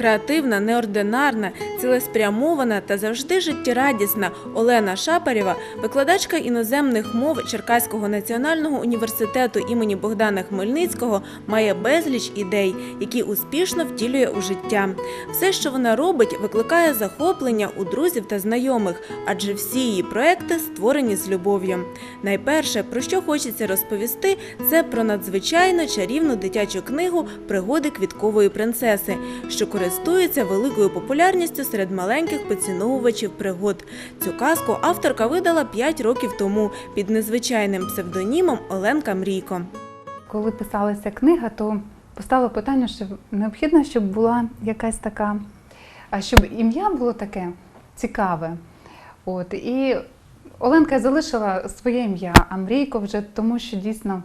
Креативна, неординарна, цілеспрямована та завжди життєрадісна Олена Шапарєва, викладачка іноземних мов Черкаського національного університету імені Богдана Хмельницького, має безліч ідей, які успішно втілює у життя. Все, що вона робить, викликає захоплення у друзів та знайомих, адже всі її проекти створені з любов'ю. Найперше, про що хочеться розповісти, це про надзвичайно чарівну дитячу книгу Пригоди квіткової принцеси, що користується великою популярністю серед маленьких поціновувачів пригод. Цю казку авторка видала 5 років тому під незвичайним псевдонімом Оленка Мрійко. Коли писалася книга, то постало питання, що необхідно, щоб була якась така, а щоб ім'я було таке цікаве. От, і Оленка залишила своє ім'я, а Мрійко вже тому, що дійсно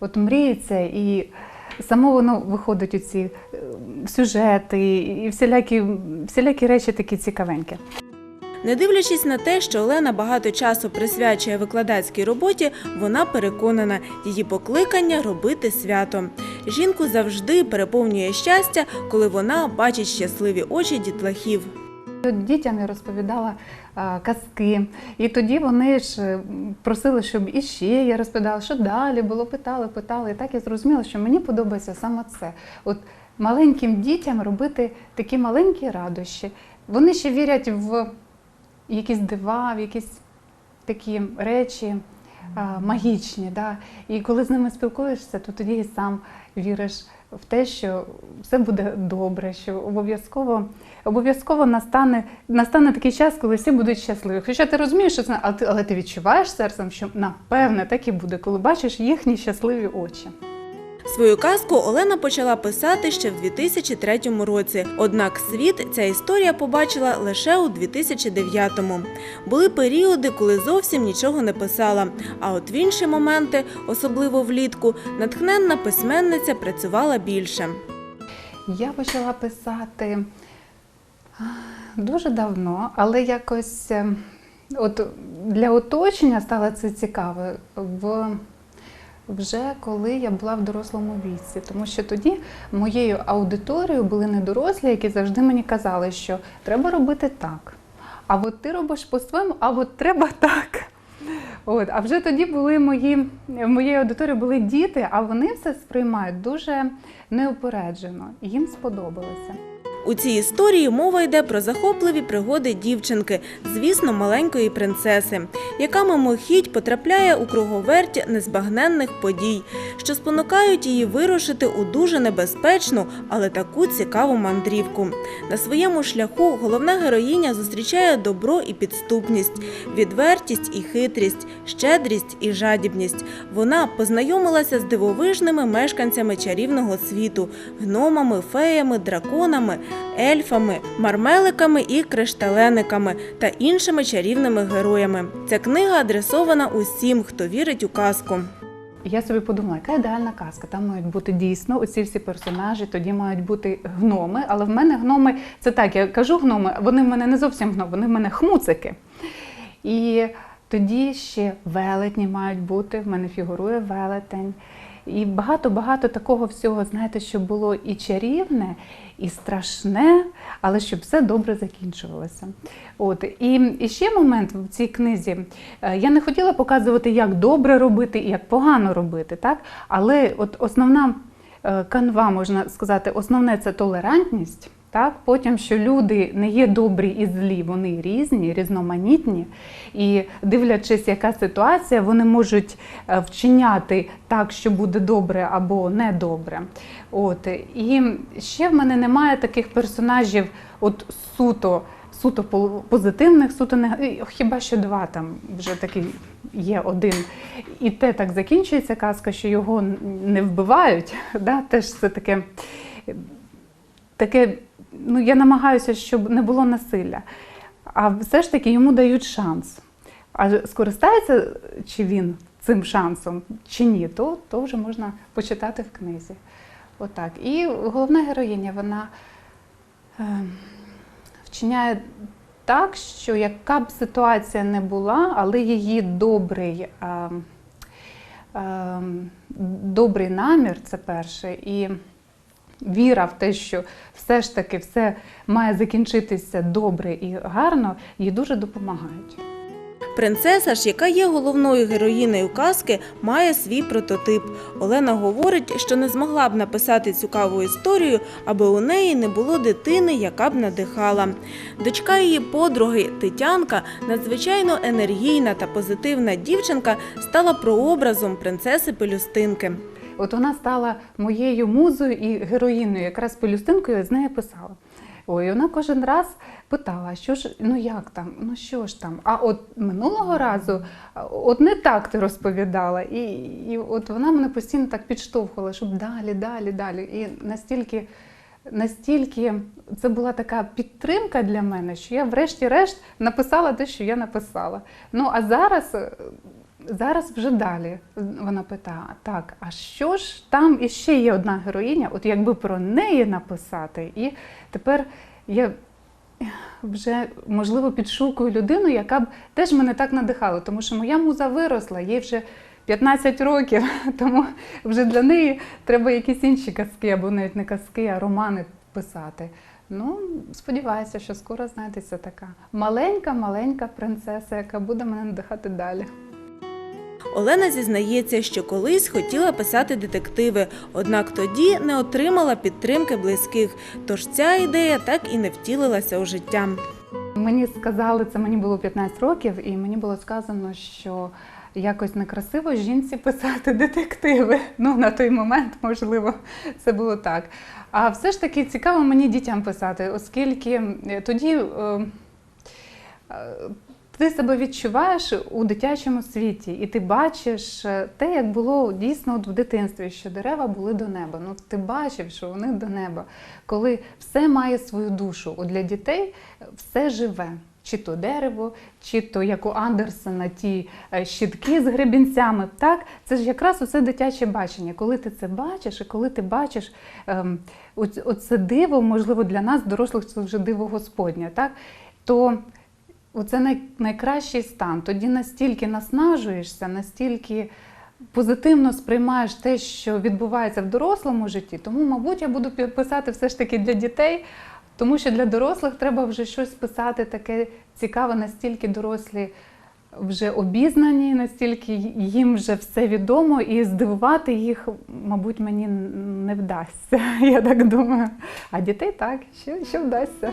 от мріється і само воно виходить у ці е, сюжети і всілякі, всілякі речі такі цікавенькі. Не дивлячись на те, що Олена багато часу присвячує викладацькій роботі, вона переконана, її покликання робити свято. Жінку завжди переповнює щастя, коли вона бачить щасливі очі дітлахів. Дітям я розповідала казки, і тоді вони ж е, просили, щоб іще я розповідала, що далі було, питали, питали. І так я зрозуміла, що мені подобається саме це. От маленьким дітям робити такі маленькі радощі. Вони ще вірять в якісь дива, в якісь такі речі магічні. Да? І коли з ними спілкуєшся, то тоді і сам віриш в те, що все буде добре, що обов'язково обов'язково настане, настане такий час, коли всі будуть щасливі. Хоча ти розумієш, що це, але ти, відчуваєш серцем, що напевне так і буде, коли бачиш їхні щасливі очі. Свою казку Олена почала писати ще в 2003 році. Однак світ ця історія побачила лише у 2009-му. Були періоди, коли зовсім нічого не писала. А от в інші моменти, особливо влітку, натхненна письменниця працювала більше. Я почала писати дуже давно, але якось е, от для оточення стало це цікаво в, вже коли я була в дорослому віці. Тому що тоді моєю аудиторією були не дорослі, які завжди мені казали, що треба робити так. А от ти робиш по-своєму, а от треба так. От, а вже тоді були мої, в моїй аудиторії були діти, а вони все сприймають дуже неупереджено. Їм сподобалося. У цій історії мова йде про захопливі пригоди дівчинки, звісно, маленької принцеси, яка мимохідь потрапляє у круговерть незбагненних подій, що спонукають її вирушити у дуже небезпечну, але таку цікаву мандрівку. На своєму шляху головна героїня зустрічає добро і підступність, відвертість і хитрість, щедрість і жадібність. Вона познайомилася з дивовижними мешканцями чарівного світу, гномами, феями, драконами, ельфами, мармеликами і кришталениками та іншими чарівними героями. Ця книга адресована усім, хто вірить у казку. Я собі подумала, яка ідеальна казка. Там мають бути дійсно оці всі персонажі, тоді мають бути гноми. Але в мене гноми це так, я кажу гноми, вони в мене не зовсім гноми, вони в мене хмуцики. І тоді ще велетні мають бути, в мене фігурує велетень. І багато-багато такого всього, знаєте, що було і чарівне, і страшне, але щоб все добре закінчувалося. От і, і ще момент в цій книзі. Е, Я не хотіла показувати, як добре робити і як погано робити, так? Але от основна е, канва, можна сказати, основне це толерантність. Так, потім, що люди не є добрі і злі, вони різні, різноманітні, і дивлячись, яка ситуація, вони можуть е, вчиняти так, що буде добре або недобре. От і ще в мене немає таких персонажів, от суто. Суто позитивних, суто негативних, хіба що два там вже такий є один. І те так закінчується казка, що його не вбивають. Да? Теж це таке, таке, ну я намагаюся, щоб не було насилля. А все ж таки йому дають шанс. А скористається чи він цим шансом, чи ні, то, то вже можна почитати в книзі. Отак. І головна героїня, вона е, вчиняє так, що яка б ситуація не була, але її добрий, е, е, добрий намір це перше. І віра в те, що все ж таки все має закінчитися добре і гарно, їй дуже допомагають. Принцеса ж, яка є головною героїнею казки, має свій прототип. Олена говорить, що не змогла б написати цікаву історію, аби у неї не було дитини, яка б надихала. Дочка її подруги Тетянка, надзвичайно енергійна та позитивна дівчинка, стала прообразом принцеси Пелюстинки. От вона стала моєю музою і героїною, якраз пелюстинкою з нею писала. Ой, вона кожен раз питала, що ж, ну як там, ну що ж там. А от минулого разу, от не так ти розповідала. І, і от вона мене постійно так підштовхувала, щоб далі, далі, далі. І настільки, настільки це була така підтримка для мене, що я врешті-решт написала те, що я написала. Ну а зараз. Зараз вже далі вона питає: так, а що ж там іще є одна героїня? От якби про неї написати, і тепер я вже можливо підшукую людину, яка б теж мене так надихала, тому що моя муза виросла, їй вже 15 років, тому вже для неї треба якісь інші казки, або навіть не казки, а романи писати. Ну, сподіваюся, що скоро знайдеться така маленька, маленька принцеса, яка буде мене надихати далі. Олена зізнається, що колись хотіла писати детективи, однак тоді не отримала підтримки близьких. Тож ця ідея так і не втілилася у життя. Мені сказали, це мені було 15 років, і мені було сказано, що якось некрасиво жінці писати детективи. Ну, на той момент, можливо, це було так. А все ж таки цікаво мені дітям писати, оскільки е, тоді. е, е, ти себе відчуваєш у дитячому світі, і ти бачиш е, те, як було дійсно от в дитинстві, що дерева були до неба. Ну ти бачив, що вони до неба, коли все має свою душу. От для дітей все живе. Чи то дерево, чи то як у Андерсена ті е, щітки з гребінцями. Так, це ж якраз оце дитяче бачення. Коли ти це бачиш, і коли ти бачиш ем, оце диво, можливо, для нас, дорослих, це вже диво Господнє, так? то Оце най, найкращий стан. Тоді настільки наснажуєшся, настільки позитивно сприймаєш те, що відбувається в дорослому житті. Тому, мабуть, я буду писати все ж таки для дітей, тому що для дорослих треба вже щось писати таке цікаве, настільки дорослі вже обізнані, настільки їм вже все відомо, і здивувати їх, мабуть, мені не вдасться. Я так думаю. А дітей так, що, що вдасться.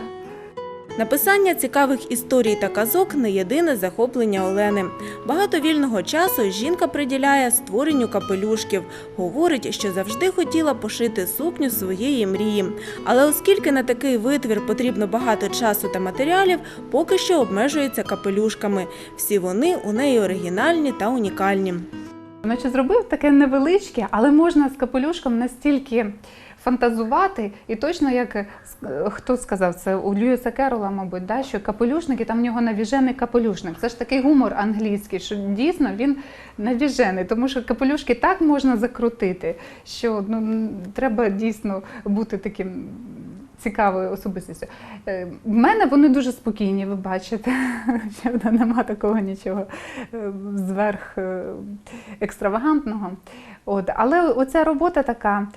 Написання цікавих історій та казок не єдине захоплення Олени. Багато вільного часу жінка приділяє створенню капелюшків. Говорить, що завжди хотіла пошити сукню своєї мрії. Але оскільки на такий витвір потрібно багато часу та матеріалів, поки що обмежується капелюшками. Всі вони у неї оригінальні та унікальні. Значить, зробив таке невеличке, але можна з капелюшком настільки фантазувати, і точно як е, хто сказав це у Льюіса Керола, мабуть, да, що капелюшники, там в нього навіжений капелюшник. Це ж такий гумор англійський, що дійсно він навіжений, тому що капелюшки так можна закрутити, що ну, треба дійсно бути таким. Цікавою особистістю. Е, В мене вони дуже спокійні, ви бачите. Нема такого нічого е, зверх екстравагантного. От, але оця робота така.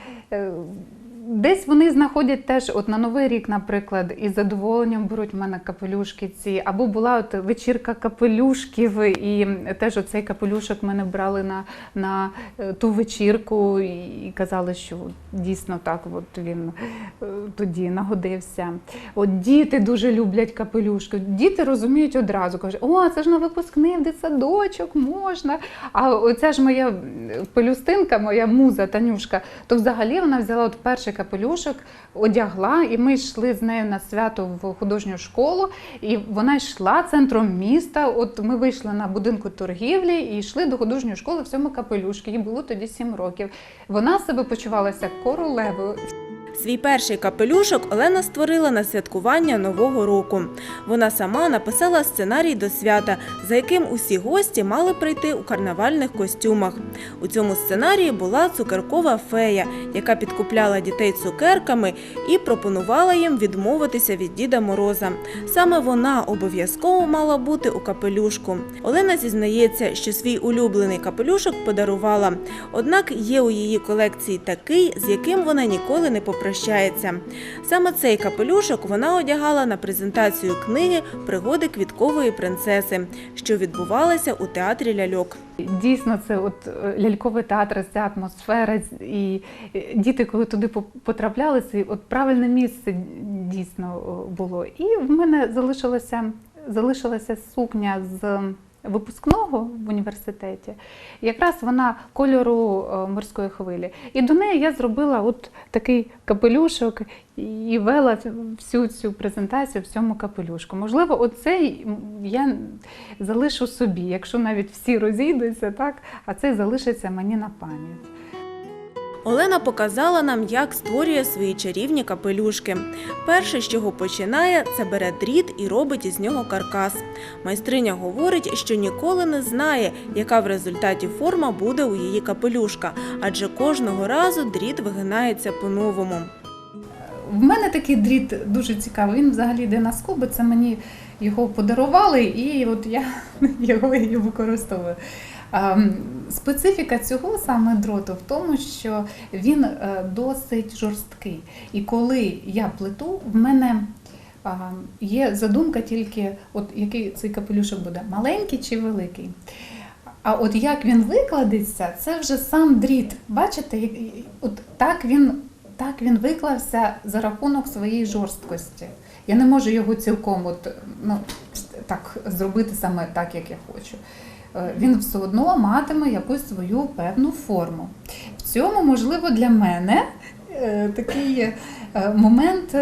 Е, Десь вони знаходять теж, от на Новий рік, наприклад, із задоволенням беруть в мене капелюшки ці. Або була от вечірка капелюшків, і теж оцей капелюшок мене брали на, на е, ту вечірку і казали, що дійсно так от він е, тоді нагодився. От діти дуже люблять капелюшки. Діти розуміють одразу, кажуть, о, це ж на випускний в дитсадочок можна. А оця ж моя пелюстинка, моя муза Танюшка, то взагалі вона взяла от перший капелюшок, одягла, і ми йшли з нею на свято в художню школу. І вона йшла центром міста. От ми вийшли на будинку торгівлі і йшли до художньої школи в цьому капелюшки. Їй було тоді 7 років. Вона себе почувалася королевою. Свій перший капелюшок Олена створила на святкування Нового року. Вона сама написала сценарій до свята, за яким усі гості мали прийти у карнавальних костюмах. У цьому сценарії була цукеркова фея, яка підкупляла дітей цукерками і пропонувала їм відмовитися від Діда Мороза. Саме вона обов'язково мала бути у капелюшку. Олена зізнається, що свій улюблений капелюшок подарувала. Однак є у її колекції такий, з яким вона ніколи не попрощалася. Прощається. Саме цей капелюшок вона одягала на презентацію книги Пригоди квіткової принцеси, що відбувалася у театрі ляльок. Дійсно, це от е, ляльковий театр, ця атмосфера, і е, діти, коли туди по- потрапляли, це от правильне місце дійсно було. І в мене залишилася, залишилася сукня з випускного в університеті. Якраз вона кольору е, морської хвилі. І до неї я зробила от такий капелюшок і вела всю цю презентацію в цьому капелюшку. Можливо, оцей я залишу собі, якщо навіть всі розійдуться, так, а цей залишиться мені на пам'ять. Олена показала нам, як створює свої чарівні капелюшки. Перше, з чого починає, це бере дріт і робить із нього каркас. Майстриня говорить, що ніколи не знає, яка в результаті форма буде у її капелюшка, адже кожного разу дріт вигинається по-новому. В мене такий дріт дуже цікавий. Він взагалі йде на скоби. Це мені його подарували, і от я його і використовую. Ем, Специфіка цього саме дроту в тому, що він е, досить жорсткий. І коли я плету, в мене є задумка тільки, от який цей капелюшок буде, маленький чи великий. А от як він викладеться, це вже сам дріт. Бачите, от так він, так він виклався за рахунок своєї жорсткості. Я не можу його цілком от, ну, так зробити саме так, як я хочу. Е, Він все одно матиме якусь свою певну форму. В цьому, можливо, для мене е, такий е, момент.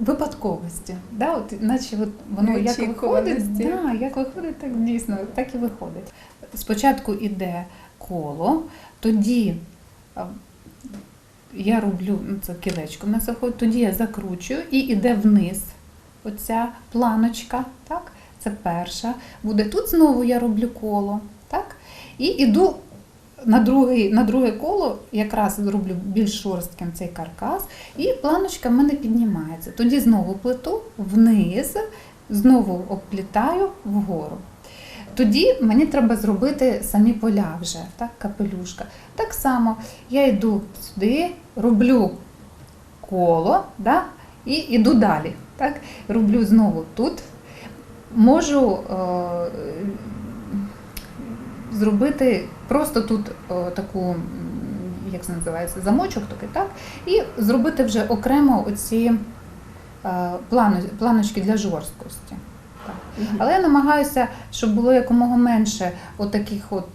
Випадковості, да, от, наче от воно як виходить, да, як виходить, так дійсно, так і виходить. Спочатку йде коло, тоді я роблю ну, це кілечко на заход, тоді я закручую і йде вниз. Оця планочка, так? Це перша. Буде тут знову я роблю коло, так? І йду на, другий, на друге коло, якраз зроблю більш шорстким цей каркас, і планочка в мене піднімається. Тоді знову плету вниз, знову обплітаю вгору. Тоді мені треба зробити самі поля вже, так, капелюшка. Так само я йду сюди, роблю коло, да, і йду далі. Так, роблю знову тут. Можу е, зробити просто тут е, таку, як це називається, замочок такий, так, і зробити вже окремо оці е, планочки для жорсткості. Так. Але я намагаюся, щоб було якомога менше отаких от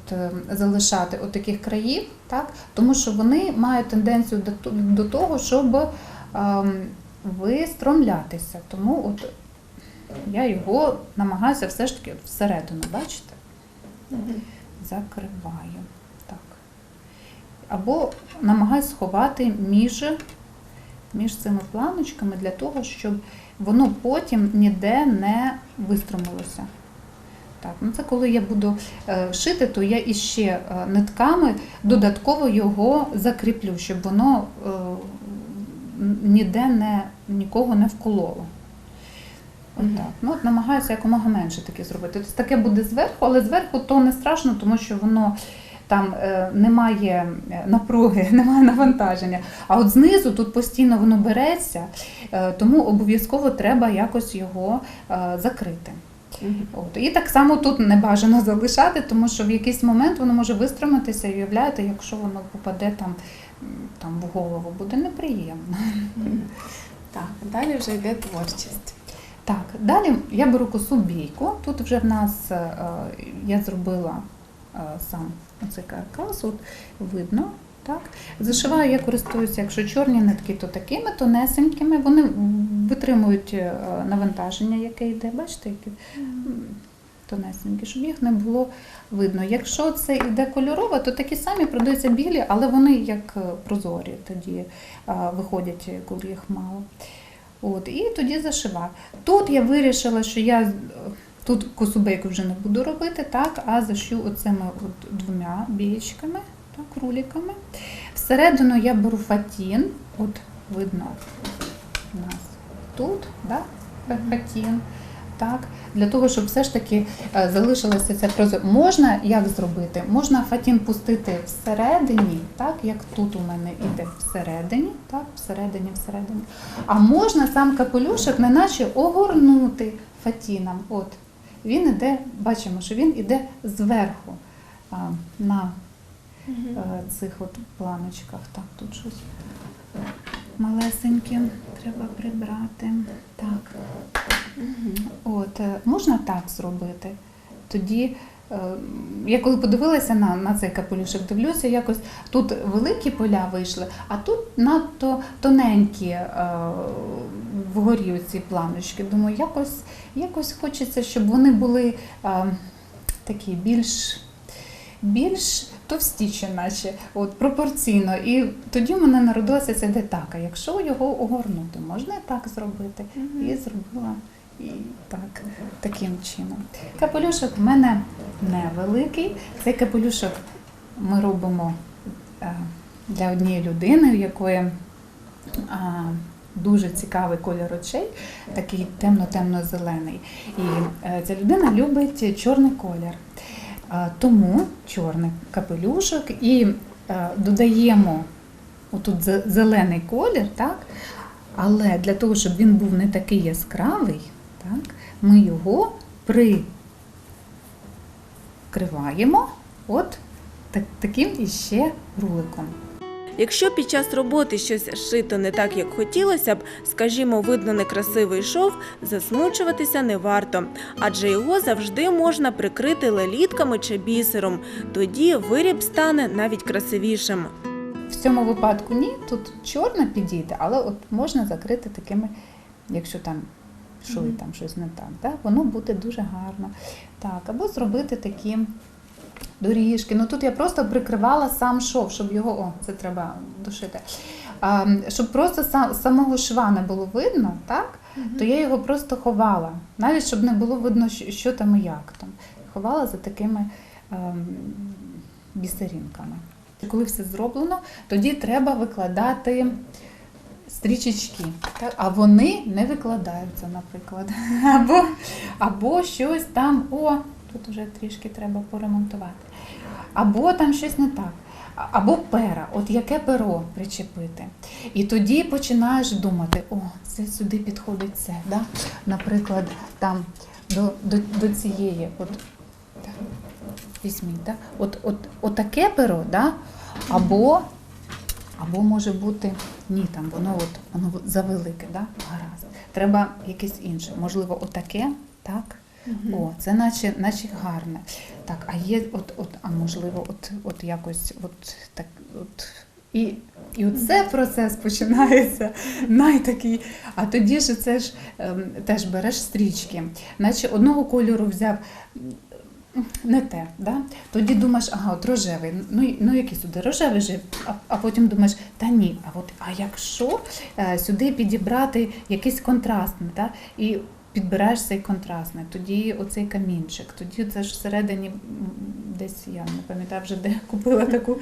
залишати отаких країв, так? тому що вони мають тенденцію до, до того, щоб ем, вистромлятися. Тому от я його намагаюся все ж таки всередину, бачите? Закриваю. Так. Або намагаюся сховати між, між цими планочками для того, щоб воно потім ніде не вистромилося. Так, ну це коли я буду е, шити, то я іще е, нитками додатково його закріплю, щоб воно е, ніде не, нікого не вкололо. Отак. Ну, от намагаюся якомога менше таке зробити. Тобто таке буде зверху, але зверху то не страшно, тому що воно там е, немає е, напруги, немає навантаження. А от знизу тут постійно воно береться, е, тому обов'язково треба якось його е, закрити. От. І так само тут не бажано залишати, тому що в якийсь момент воно може вистромитися і уявляєте, якщо воно попаде там, там в голову, буде неприємно. Так, далі вже йде творчість. Так, далі я беру косу бійку. Тут вже в нас е, я зробила е, сам оцей каркас, от видно. Так. Зашиваю, я користуюся, якщо чорні нитки, то такими тонесенькими. Вони витримують е, навантаження, яке йде. Бачите, які тонесенькі, щоб їх не було видно. Якщо це йде кольорове, то такі самі продаються білі, але вони як прозорі тоді виходять, коли їх мало. От, і тоді зашиваю. Тут я вирішила, що я е, тут косубейку вже не буду робити, так, а зашью оцими от двома бієчками, так, руліками. Всередину я беру фатін, от видно у нас тут, да, фатін. Так, для того, щоб все ж таки е, залишилося це. Можна як зробити? Можна фатін пустити всередині, так, як тут у мене іде всередині, так, всередині, всередині. А можна сам капелюшок неначе огорнути фатіном. От він іде, бачимо, що він іде зверху а, на е, цих от планочках. Так, тут щось малесеньке треба прибрати. Так. От, е, можна так зробити. Тоді, е, я коли подивилася на, на цей капелюшок, дивлюся, якось тут великі поля вийшли, а тут надто тоненькі е, вгорі ці планочки. Думаю, якось, якось хочеться, щоб вони були е, такі більш, більш товстіші, наче от, пропорційно. І тоді в мене народилася ця ідея, так, а якщо його огорнути, можна і так зробити. І зробила і так, таким чином. Капелюшок в мене невеликий. Цей капелюшок ми робимо е, для однієї людини, в якої дуже цікавий кольор очей, такий темно-темно-зелений. І е, ця людина любить чорний колір. Тому чорний капелюшок і е, додаємо отут зелений колір, так? але для того, щоб він був не такий яскравий, так, ми його прикриваємо от так, таким іще руликом. Якщо під час роботи щось шито не так, як хотілося б, скажімо, видно некрасивий шов, засмучуватися не варто, адже його завжди можна прикрити лелітками чи бісером. Тоді виріб стане навіть красивішим. В цьому випадку ні, тут чорне підійде, але от можна закрити такими, якщо там шви, Мгм. там щось не так, так, воно буде дуже гарно. Так, або зробити такі доріжки. Ну тут я просто прикривала сам шов, щоб його, о, це треба душити. А, щоб просто сам, самого шва не було видно, так, то я його просто ховала. Навіть щоб не було видно, що, що там і як там. Ховала за такими ем, бісерінками. Коли все зроблено, тоді треба викладати стрічечки. А вони не викладаються, наприклад. Або, або щось там, о, тут вже трішки треба поремонтувати. Або там щось не так. Або пера, от яке перо причепити. І тоді починаєш думати, о, це сюди підходить це. Да? Наприклад, там до, до, до цієї. От, візьміть, да? от, от, от таке перо, да? або, або може бути ні, там воно от воно завелике, да? гаразд. Треба якесь інше. Можливо, отаке, так? О, це наче, наче гарне. Так, а є от, от, а можливо, от, от якось от так. От, і, і оце процес починається найтакий. А тоді ж це ж ем, теж береш стрічки, наче одного кольору взяв. Не те, да? тоді думаєш, ага, от рожевий, ну, ну який сюди рожевий же, а, а потім думаєш, та ні, а от а якщо е, сюди підібрати якийсь контрастний, да? і підбираєш цей контрастний, тоді оцей камінчик, тоді це ж всередині десь я не пам'ятаю вже де купила таку,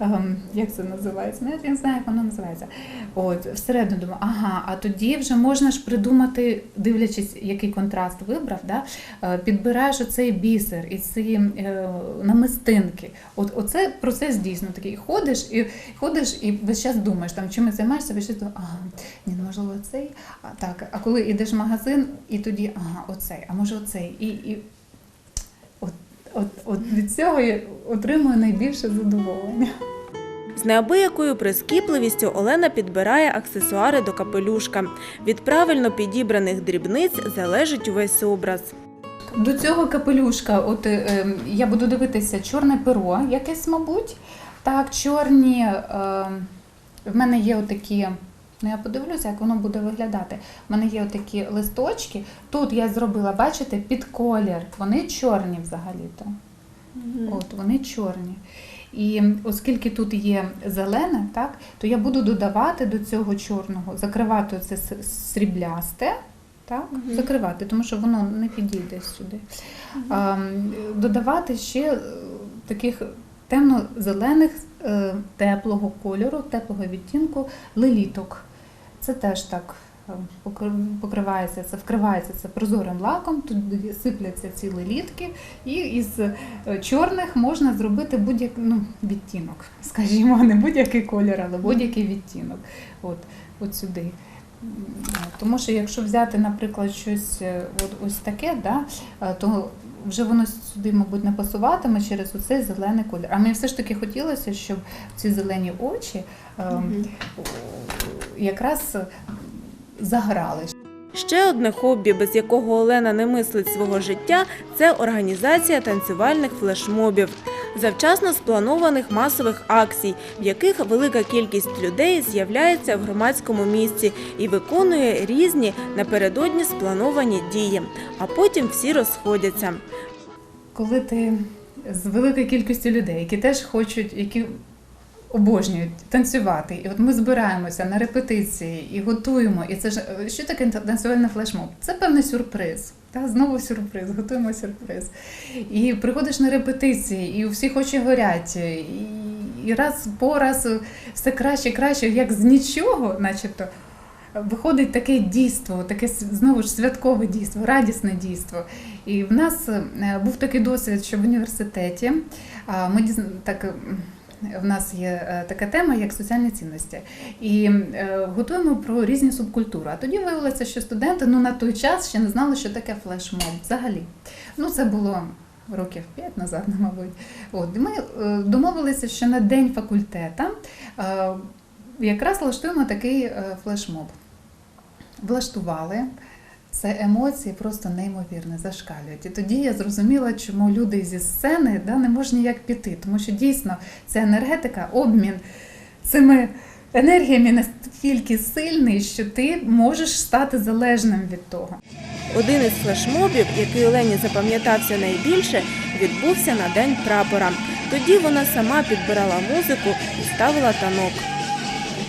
ем, як це називається, ну, я знаю, як воно називається. От, всередину думаю, ага, а тоді вже можна ж придумати, дивлячись, який контраст вибрав, да? е, підбираєш оцей бісер і ці е, намистинки. От, оце процес дійсно такий. Ходиш і ходиш і весь час думаєш, там чим займаєшся, весь час думаєш, ага, ні, ну, можливо, цей. А, так, а коли йдеш в магазин, і тоді, ага, оцей, а може оцей. І, і от, от, від цього я отримую найбільше задоволення. З неабиякою прискіпливістю Олена підбирає аксесуари до капелюшка. Від правильно підібраних дрібниць залежить увесь образ. До цього капелюшка, от е, е, я буду дивитися чорне перо, якесь, мабуть. Так, чорні. Е, в мене є отакі. Ну, я подивлюся, як воно буде виглядати. У мене є отакі листочки. Тут я зробила, бачите, під колір. Вони чорні взагалі-то. От, вони чорні. І оскільки тут є зелене, так, то я буду додавати до цього чорного, закривати це сріблясте, так, Мгм. закривати, тому що воно не підійде сюди. А, додавати ще е, таких темно-зелених, е, теплого кольору, теплого відтінку леліток. Це теж так е, покривається це, вкривається це прозорим лаком, тут сипляться цілі літки, і із е, чорних можна зробити будь-який ну, відтінок, скажімо, не будь-який колір, але будь-який відтінок. От, от сюди. Тому що якщо взяти, наприклад, щось е, от, ось таке, да, е, то вже воно сюди, мабуть, не пасуватиме через оцей зелений колір. А мені все ж таки хотілося, щоб ці зелені очі ем, якраз заграли. Ще одне хобі, без якого Олена не мислить свого життя, це організація танцювальних флешмобів, завчасно спланованих масових акцій, в яких велика кількість людей з'являється в громадському місці і виконує різні напередодні сплановані дії, а потім всі розходяться. Коли ти з великою кількістю людей, які теж хочуть, які обожнюють танцювати, і от ми збираємося на репетиції і готуємо. І це ж е, що таке танцювальний флешмоб? Це певний сюрприз. Та знову сюрприз, готуємо сюрприз. І приходиш на репетиції, і у всіх очі горять. І, і раз по раз все краще, краще, як з нічого, начебто. Виходить таке дійство, таке знову ж святкове дійство, радісне дійство. І в нас е, був такий досвід, що в університеті ми так. В нас є е, така тема, як соціальні цінності, і е, готуємо про різні субкультури. А тоді виявилося, що студенти ну на той час ще не знали, що таке флешмоб взагалі. Ну це було років п'ять назад, мабуть. От ми е, домовилися, що на день факультета якраз влаштуємо такий флешмоб. Влаштували. Це емоції просто неймовірно зашкалюють. І тоді я зрозуміла, чому люди зі сцени да, не можуть ніяк піти, тому що дійсно ця енергетика, обмін цими енергіями настільки сильний, що ти можеш стати залежним від того. Один із флешмобів, який Олені запам'ятався найбільше, відбувся на день прапора. Тоді вона сама підбирала музику і ставила танок.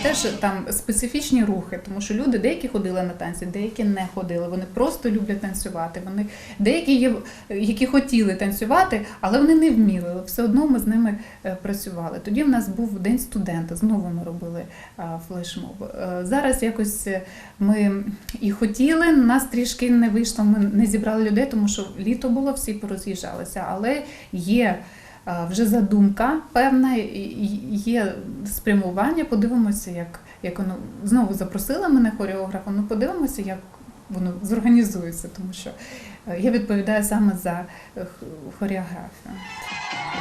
Теж там специфічні рухи, тому що люди деякі ходили на танці, деякі не ходили. Вони просто люблять танцювати. Вони деякі є, які хотіли танцювати, але вони не вміли. Все одно ми з ними е, працювали. Тоді в нас був день студента. Знову ми робили флешмоб. Е, Зараз якось е, ми і хотіли, нас трішки не вийшло. Ми не зібрали людей, тому що літо було, всі пороз'їжджалися, але є. А, Вже задумка певна, є спрямування. Подивимося, як, як воно знову запросила мене хореографа. Ну подивимося, як воно зорганізується, тому що е, я відповідаю саме за е, хореографію.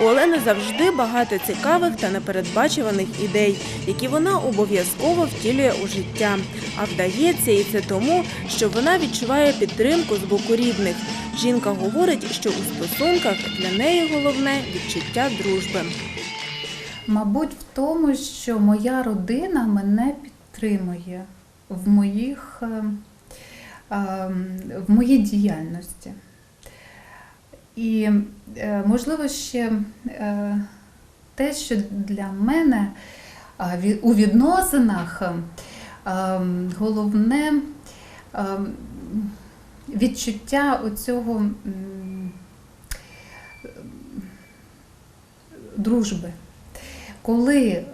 У Олени завжди багато цікавих та непередбачуваних ідей, які вона обов'язково втілює у життя. А вдається і це тому, що вона відчуває підтримку з боку рідних. Жінка говорить, що у стосунках для неї головне відчуття дружби. Мабуть, в тому, що моя родина мене підтримує в моїх е, е, в моїй діяльності. І е, можливо ще е, те, що для мене у відносинах е, головне відчуття оцього дружби. Коли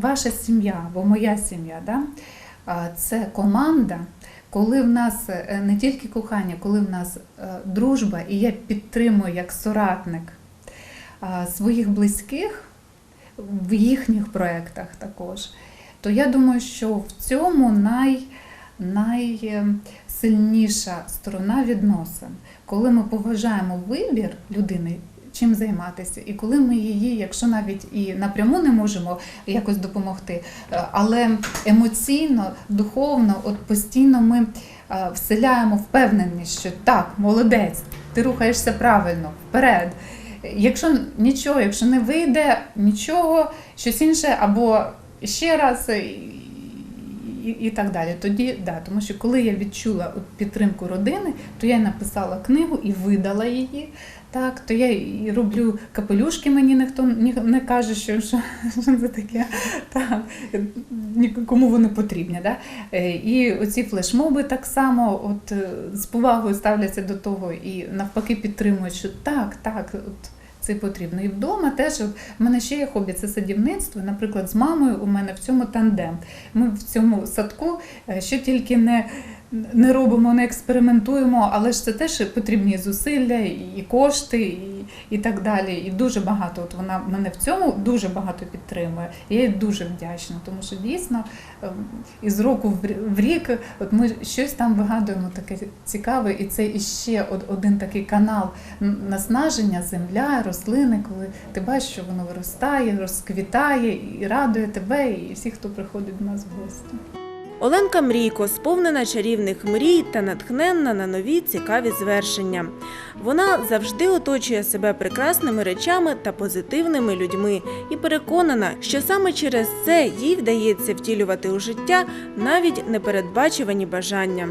ваша сім'я або моя сім'я, да, це команда, коли в нас е, не тільки кохання, коли в нас е, дружба, і я підтримую як соратник е, своїх близьких в їхніх проєктах також, то я думаю, що в цьому най, найсильніша сторона відносин, коли ми поважаємо вибір людини. Чим займатися, і коли ми її, якщо навіть і напряму не можемо якось допомогти, е, але емоційно, духовно, от постійно ми е, вселяємо впевненість, що так, молодець, ти рухаєшся правильно, вперед. Якщо нічого, якщо не вийде нічого, щось інше, або ще раз. І- так далі. Тоді да, тому що коли я відчула підтримку родини, то я написала книгу і видала її. Так, то я і роблю капелюшки, мені ніхто ні- не каже, що, що, що це таке. Так, кому вони потрібні. Да? Е, І оці флешмоби так само от, з повагою ставляться до того і навпаки підтримують, що так, так, от, це потрібно. І вдома теж в мене ще є хобі це садівництво. Наприклад, з мамою у мене в цьому тандем. Ми в цьому садку е, що тільки не. Не робимо, не експериментуємо, але ж це теж потрібні зусилля, і кошти, і, і так далі. І дуже багато. От вона мене в цьому дуже багато підтримує. Я їй дуже вдячна, тому що дійсно ем, із року в рік от ми щось там вигадуємо таке цікаве, і це іще од- один такий канал наснаження, земля, рослини, коли ти бачиш, що воно виростає, розквітає і радує тебе, і всіх, хто приходить до нас в гості. Оленка Мрійко сповнена чарівних мрій та натхненна на нові цікаві звершення. Вона завжди оточує себе прекрасними речами та позитивними людьми і переконана, що саме через це їй вдається втілювати у життя навіть непередбачувані бажання.